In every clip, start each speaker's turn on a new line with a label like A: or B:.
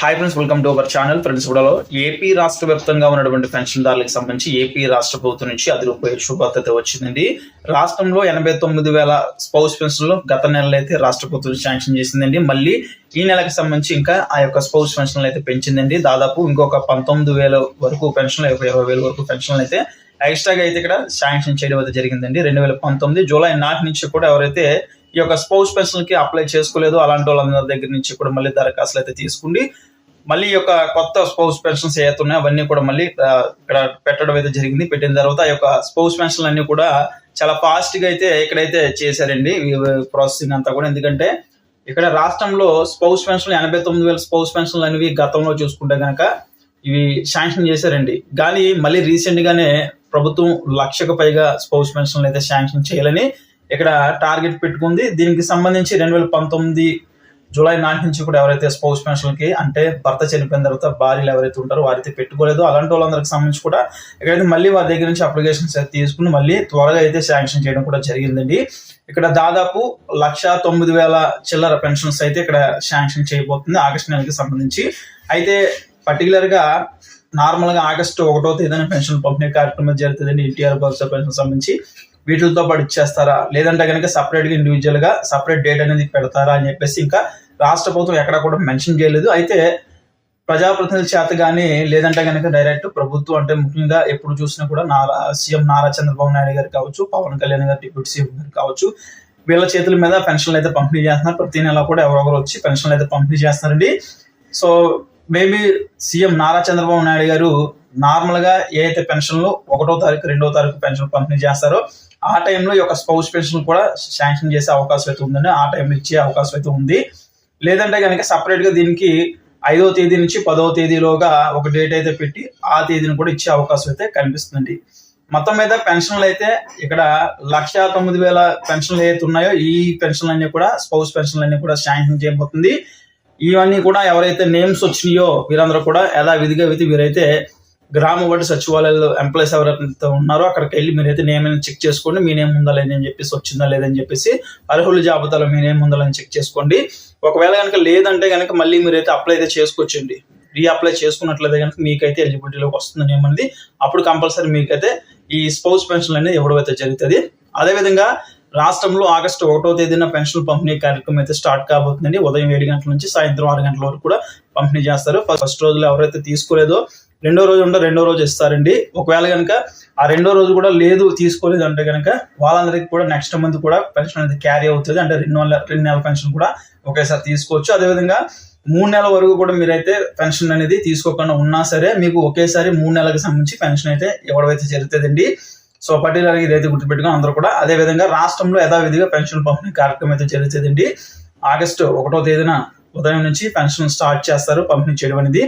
A: Hi friends welcome to our channel friends కూడా AP రాష్ట్ర వ్యాప్తంగా ఉన్నటువంటి పెన్షన్దారులకు సంబంధించి ఏపీ రాష్ట్ర ప్రభుత్వం నుంచి అది రూపాయ శుభార్త వచ్చిందండి. రాష్ట్రంలో ఎనభై తొమ్మిది వేల స్పౌస్ పెన్షన్లు గత నెలలో అయితే రాష్ట్ర ప్రభుత్వం శాంక్షన్ చేసిందండి. మళ్ళీ ఈ నెలకు సంబంధించి ఇంకా ఆ యొక్క స్పౌస్ పెన్షన్లు అయితే పెంచిందండి. దాదాపు ఇంకొక పంతొమ్మిది వేల వరకు పెన్షన్లు ఇరవై వేల వరకు పెన్షన్లు అయితే ఎక్స్ట్రాగా అయితే ఇక్కడ శాంక్షన్ చేయడం అయితే జరిగిందండి. రెండు వేల పంతొమ్మిది జూలై నాటి నుంచి కూడా ఎవరైతే ఈ యొక్క స్పౌస్ పెన్షన్కి అప్లై చేసుకోలేదు. అలాంటి వాళ్ళందరి దగ్గర నుంచి కూడా మళ్ళీ దరఖాస్తులు అయితే తీసుకుండి మళ్ళీ ఈ యొక్క కొత్త స్పౌస్ పెన్షన్స్ ఏవైతే ఉన్నాయో అవన్నీ కూడా మళ్ళీ ఇక్కడ పెట్టడం అయితే జరిగింది. పెట్టిన తర్వాత ఆ యొక్క స్పౌస్ పెన్షన్లు అన్ని కూడా చాలా ఫాస్ట్గా అయితే ఇక్కడైతే చేశారండి. ప్రాసెసింగ్ అంతా కూడా. ఎందుకంటే ఇక్కడ రాష్ట్రంలో స్పౌస్ పెన్షన్లు ఎనభై తొమ్మిది వేల స్పౌస్ పెన్షన్లు అనేవి గతంలో చూసుకుంటే కనుక ఇవి శాంక్షన్ చేశారండి. కానీ మళ్ళీ రీసెంట్ గానే ప్రభుత్వం లక్షకు పైగా స్పౌస్ పెన్షన్లు అయితే శాంక్షన్ చేయాలని ఇక్కడ టార్గెట్ పెట్టుకుంది. దీనికి సంబంధించి రెండు వేల పంతొమ్మిది జూలై నాటి నుంచి కూడా ఎవరైతే స్పౌస్ పెన్షన్కి అంటే భర్త చనిపోయిన తర్వాత భార్యలు ఎవరైతే ఉంటారో వారైతే పెట్టుకోలేదు. అలాంటి వాళ్ళందరికి సంబంధించి కూడా ఇక్కడైతే మళ్ళీ వారి దగ్గర నుంచి అప్లికేషన్స్ అయితే తీసుకుని మళ్ళీ త్వరగా అయితే శాంక్షన్ చేయడం కూడా జరిగిందండి. ఇక్కడ దాదాపు లక్ష తొమ్మిది వేల చిల్లర పెన్షన్స్ అయితే ఇక్కడ శాంక్షన్ చేయబోతుంది ఆగస్టు నెలకి సంబంధించి. అయితే పర్టికులర్గా నార్మల్గా ఆగస్టు ఒకటో తేదీన పెన్షన్ పంపిణీ కార్యక్రమం జరుగుతుందండి. ఎన్టీఆర్ భరోసా పెన్షన్ సంబంధించి. వీటితో పాటు ఇచ్చేస్తారా? లేదంటే కనుక సపరేట్గా ఇండివిజువల్గా సపరేట్ డేట్ అనేది పెడతారా అని చెప్పేసి ఇంకా రాష్ట్ర ప్రభుత్వం ఎక్కడ కూడా మెన్షన్ చేయలేదు. అయితే ప్రజాప్రతినిధుల చేత కానీ లేదంటే కనుక డైరెక్ట్ ప్రభుత్వం అంటే ముఖ్యంగా ఎప్పుడు చూసినా కూడా నారా సీఎం నారా చంద్రబాబు నాయుడు గారు కావచ్చు పవన్ కళ్యాణ్ గారు డిప్యూటీ సీఎం గారు కావచ్చు వీళ్ళ చేతుల మీద పెన్షన్లు అయితే పంపిణీ చేస్తున్నారు. ప్రతి నెల కూడా ఎవరొకరు వచ్చి పెన్షన్లు అయితే పంపిణీ చేస్తున్నారండి. So maybe CM Nara Chandrababu Naidu garu నార్మల్గా ఏ అయితే పెన్షన్లు ఒకటో తారీఖు రెండో తారీఖు పెన్షన్ పంపిణీ చేస్తారో ఆ టైంలో ఈ యొక్క స్పౌస్ పెన్షన్ కూడా శాంక్షన్ చేసే అవకాశం అయితే ఉందండి. ఆ టైంలో ఇచ్చే అవకాశం అయితే ఉంది. లేదంటే కనుక సపరేట్గా దీనికి ఐదో తేదీ నుంచి పదో తేదీలోగా ఒక డేట్ అయితే పెట్టి ఆ తేదీని కూడా ఇచ్చే అవకాశం అయితే కనిపిస్తుంది మొత్తం మీద పెన్షన్లు అయితే ఇక్కడ లక్ష తొమ్మిది వేల పెన్షన్లు ఏవైతే ఉన్నాయో ఈ పెన్షన్లు అన్ని కూడా స్పౌస్ పెన్షన్లు అన్ని కూడా శాంక్షన్ చేయబోతుంది. ఇవన్నీ కూడా ఎవరైతే నేమ్స్ వచ్చినాయో వీరందరూ కూడా యథావిధిగా విధి వీరైతే గ్రామ వాటి సచివాలయాల్లో ఎంప్లాయీస్ ఎవరైతే ఉన్నారో అక్కడికి వెళ్ళి మీరైతే నేమైనా చెక్ చేసుకోండి మీ నేమ్ ఉందా లేదని చెప్పేసి వచ్చిందా లేదని చెప్పేసి అర్హుల జాబితాలో మీ నేమ్ ఉందా చెక్ చేసుకోండి. ఒకవేళ కనుక లేదంటే కనుక మళ్ళీ మీరైతే అప్లై అయితే చేసుకోవచ్చండి. రీ అప్లై చేసుకున్నట్లయితే కనుక మీకైతే ఎలిజిబిలిటీలోకి వస్తుంది నేమ్ అనేది. అప్పుడు కంపల్సరీ మీకైతే ఈ స్పౌస్ పెన్షన్ అనేది ఇవ్వడం అయితే జరుగుతుంది. అదేవిధంగా రాష్ట్రంలో ఆగస్టు ఒకటో తేదీన పెన్షన్ పంపిణీ కార్యక్రమం అయితే స్టార్ట్ కాబోతుందండి. ఉదయం ఏడు గంటల నుంచి సాయంత్రం ఆరు గంటల వరకు కూడా పంపిణీ చేస్తారు. ఫస్ట్ రోజులు ఎవరైతే తీసుకోలేదో రెండో రోజు ఉంటే రెండో రోజు ఇస్తారండి. ఒకవేళ కనుక ఆ రెండో రోజు కూడా లేదు తీసుకోలేదు అంటే కనుక వాళ్ళందరికీ కూడా నెక్స్ట్ మంత్ కూడా పెన్షన్ అనేది క్యారీ అవుతుంది. అంటే రెండు నెలల రెండు నెలల పెన్షన్ కూడా ఒకేసారి తీసుకోవచ్చు. అదేవిధంగా మూడు నెలల వరకు కూడా మీరైతే పెన్షన్ అనేది తీసుకోకుండా ఉన్నా సరే మీకు ఒకేసారి మూడు నెలలకు సంబంధించి పెన్షన్ అయితే ఇవ్వడం జరుగుతుందండి సో పర్టికులర్గా ఇదైతే గుర్తుపెట్టుకుని అందరూ కూడా అదే విధంగా రాష్ట్రంలో యథావిధిగా పెన్షన్ పంపిణీ కార్యక్రమం అయితే జరుగుతుందండి. ఆగస్టు ఒకటో తేదీన ఉదయం నుంచి పెన్షన్ స్టార్ట్ చేస్తారు పంపిణీ చేయడం అనేది.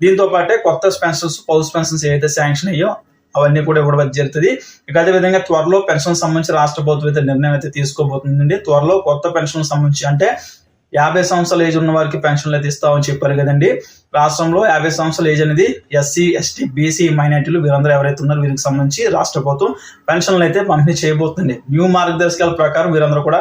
A: దీంతో పాటే కొత్త పెన్షన్స్ పౌల్స్ పెన్షన్స్ ఏవైతే శాంక్షన్ అయ్యో అవన్నీ కూడా ఇవ్వడం జరుగుతుంది. ఇక అదే విధంగా త్వరలో పెన్షన్ సంబంధించి రాష్ట్ర ప్రభుత్వం అయితే నిర్ణయం అయితే తీసుకోబోతుందండి. త్వరలో కొత్త పెన్షన్ సంబంధించి అంటే యాభై సంవత్సరాల ఏజ్ ఉన్న వారికి పెన్షన్లు అయితే ఇస్తామని చెప్పారు కదండి. రాష్ట్రంలో యాభై సంవత్సరాల ఏజ్ అనేది ఎస్సీ ఎస్టీ బీసీ మైనార్టీలు వీరందరూ ఎవరైతే ఉన్నారో వీరికి సంబంధించి రాష్ట్ర ప్రభుత్వం పెన్షన్లు అయితే పంపిణీ చేయబోతుంది న్యూ మార్గదర్శకాల ప్రకారం వీరందరూ కూడా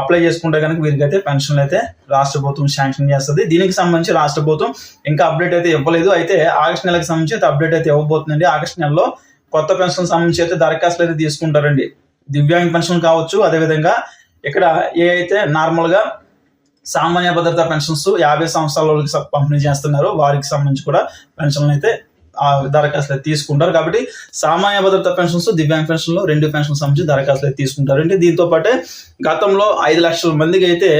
A: అప్లై చేసుకుంటే కనుక వీరికైతే పెన్షన్లు అయితే రాష్ట్ర ప్రభుత్వం శాంక్షన్ చేస్తుంది. దీనికి సంబంధించి రాష్ట్ర ప్రభుత్వం ఇంకా అప్డేట్ అయితే ఇవ్వలేదు. అయితే ఆగస్ట్ నెలకు సంబంధించి అయితే అప్డేట్ అయితే ఇవ్వబోతుందండి. ఆగస్ట్ నెలలో కొత్త పెన్షన్ సంబంధించి అయితే దరఖాస్తులు అయితే తీసుకుంటారండి. దివ్యాంగ పెన్షన్ కావచ్చు అదేవిధంగా ఇక్కడ ఏ అయితే నార్మల్గా సామాన్య భద్రత పెన్షన్స్ యాభై సంవత్సరాల వాళ్ళకి పంపిణీ చేస్తున్నారు వారికి సంబంధించి కూడా పెన్షన్లు అయితే ఆ దరఖాస్తులు తీసుకుంటారు. కాబట్టి సామాన్య భద్రత పెన్షన్స్ దివ్యాంగ్ పెన్షన్లు రెండు పెన్షన్ సంబంధించి దరఖాస్తులు తీసుకుంటారు. అంటే దీంతో పాటే గతంలో ఐదు లక్షల మందికి అయితే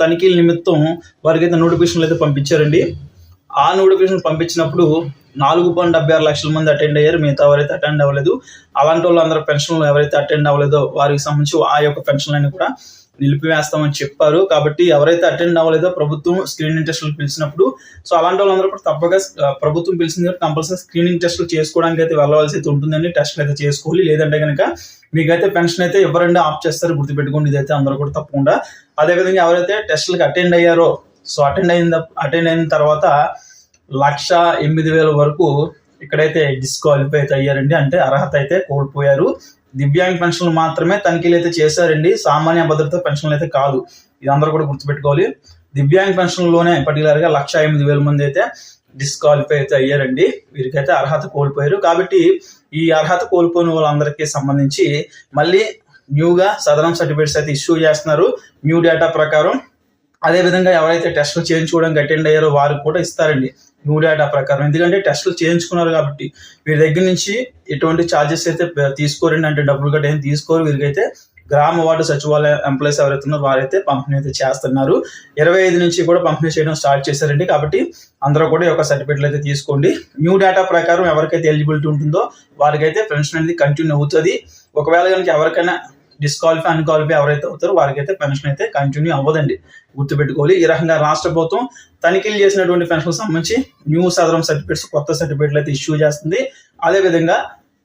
A: తనిఖీల నిమిత్తం వారికి అయితే నోటిఫికేషన్లు అయితే పంపించారండి. ఆ నోటిఫికేషన్ పంపించినప్పుడు నాలుగు పాయింట్ డెబ్బై ఆరు లక్షల మంది అటెండ్ అయ్యారు. మిగతా ఎవరైతే అటెండ్ అవ్వలేదు. అలాంటి వాళ్ళందరూ పెన్షన్లు ఎవరైతే అటెండ్ అవ్వలేదో వారికి సంబంధించి ఆ యొక్క పెన్షన్లన్నీ కూడా నిలిపివేస్తామని చెప్పారు. కాబట్టి ఎవరైతే అటెండ్ అవ్వలేదో ప్రభుత్వం స్క్రీనింగ్ టెస్టులు పిలిచినప్పుడు సో అలాంటి వాళ్ళందరూ కూడా తప్పగా ప్రభుత్వం పిలిచింది కంపల్సరీ స్క్రీనింగ్ టెస్టులు చేసుకోవడానికి అయితే వెళ్ళవలసి అయితే ఉంటుందండి. టెస్టులు అయితే చేసుకోవాలి. లేదంటే కనుక మీకైతే పెన్షన్ అయితే ఎవరండి ఆఫ్ చేస్తారు గుర్తుపెట్టుకోండి. ఇదైతే అందరూ కూడా తప్పకుండా. అదేవిధంగా ఎవరైతే టెస్టులకు అటెండ్ అయ్యారో సో అటెండ్ అయిన అటెండ్ అయిన తర్వాత లక్ష ఎనిమిది వేల వరకు ఇక్కడైతే డిస్క్వాలిఫై అయితే అయ్యారండి. అంటే అర్హత అయితే కోల్పోయారు. దివ్యాంగ్ పెన్షన్లు మాత్రమే తనిఖీలు అయితే చేశారండి. సామాన్య భద్రత పెన్షన్లు అయితే కాదు. ఇది అందరూ కూడా గుర్తుపెట్టుకోవాలి. దివ్యాంగ్ పెన్షన్లోనే పర్టికులర్గా లక్ష ఎనిమిది వేల మంది అయితే డిస్క్వాలిఫై అయితే అయ్యారండి. వీరికైతే అర్హత కోల్పోయారు. కాబట్టి ఈ అర్హత కోల్పోయిన వాళ్ళందరికీ సంబంధించి మళ్ళీ న్యూగా సదరం సర్టిఫికేట్స్ అయితే ఇష్యూ చేస్తున్నారు. న్యూ డేటా ప్రకారం. అదే విధంగా ఎవరైతే టెస్టులు చేయించుకోవడానికి అటెండ్ అయ్యారో వారికి కూడా ఇస్తారండి. న్యూ డేటా ప్రకారం. ఎందుకంటే టెస్టులు చేయించుకున్నారు కాబట్టి వీరి దగ్గర నుంచి ఎటువంటి ఛార్జెస్ అయితే తీసుకోరండి అంటే డబ్బులు గట్రా ఏం తీసుకోరు. వీరికైతే గ్రామ వార్డు సచివాలయ ఎంప్లాయీస్ ఎవరైతే ఉన్నారో వారైతే పంపిణీ అయితే చేస్తున్నారు. ఇరవై ఐదు నుంచి కూడా పంపిణీ చేయడం స్టార్ట్ చేశారండి కాబట్టి అందరూ కూడా ఈ యొక్క సర్టిఫికెట్లు అయితే తీసుకోండి. న్యూ డేటా ప్రకారం ఎవరికైతే ఎలిజిబిలిటీ ఉంటుందో వారికైతే పెన్షన్ అనేది కంటిన్యూ అవుతుంది. ఒకవేళ కనుక ఎవరికైనా డిస్క్వాలిఫై అన్క్వాలిఫై ఎవరైతే అవుతారో వారికైతే పెన్షన్ అయితే కంటిన్యూ అవ్వదండి. గుర్తుపెట్టుకోవాలి. ఈ రకంగా రాష్ట్ర ప్రభుత్వం తనిఖీలు చేసినటువంటి పెన్షన్ సంబంధించి న్యూ సదరం సర్టిఫికేట్స్ కొత్త సర్టిఫికేట్లు అయితే ఇష్యూ చేస్తుంది. అదేవిధంగా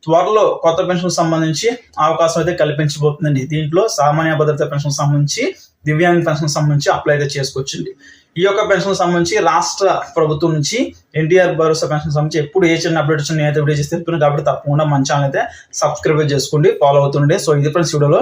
A: త్వరలో కొత్త పెన్షన్ సంబంధించి అవకాశం అయితే కల్పించబోతుందండి. దీంట్లో సామాన్య భద్రత పెన్షన్ సంబంధించి దివ్యాంగ పెన్షన్ సంబంధించి అప్లై అయితే చేసుకోవచ్చండి. ఈ యొక్క పెన్షన్ సంబంధించి రాష్ట్ర ప్రభుత్వం నుంచి ఎన్టీఆర్ భరోసా పెన్షన్ సంబంధించి ఎప్పుడు ఏ చిన్న అప్డేట్స్ నేను అయితే వీడియో చేసి చెప్తున్నాను కాబట్టి తప్పకుండా మన ఛానల్ అయితే సబ్స్క్రైబ్ చేసుకోండి ఫాలో అవుతుండే సో ఇది ఫ్రెండ్స్ వీడియోలో